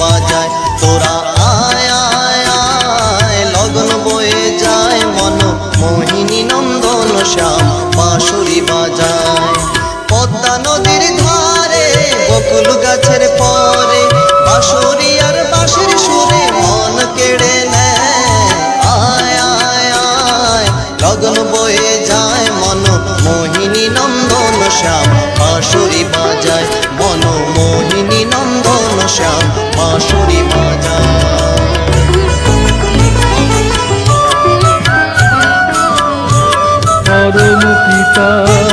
বাজায় তোরা তা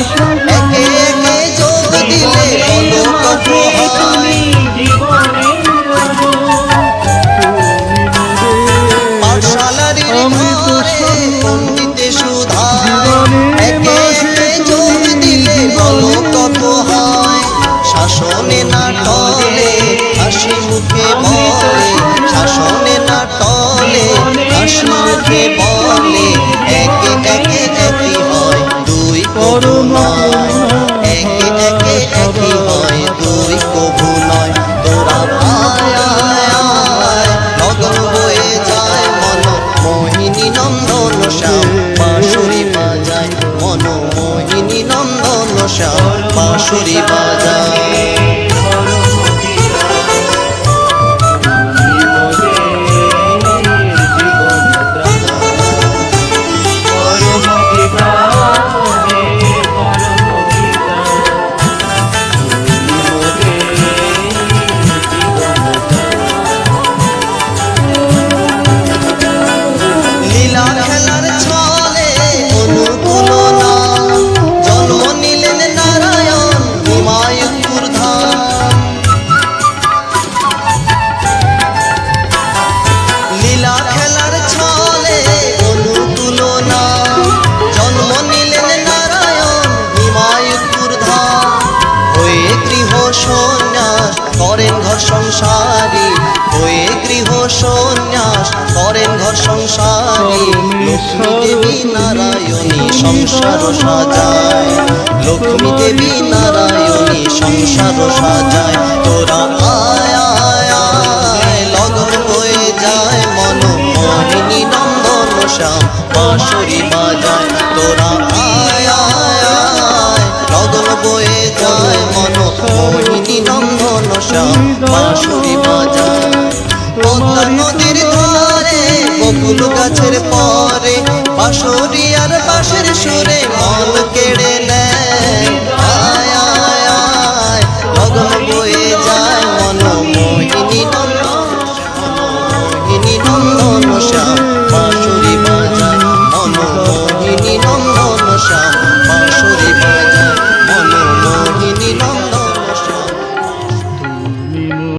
Krishna কর্ম একে একে একই হয় দুই কভু নয়। তোরা মন মোহিনী নন্দন শ্যাম সন্ন্যাস করেন ঘর সংসারী হয়ে গৃহ সন্ন্যাস করেন ঘর সংসারী। লক্ষ্মী দেবী নারায়ণী সংসার সাজায়। লক্ষ্মী দেবী নারায়ণী সংসার সাজায়। তোরা ফুল গাছের প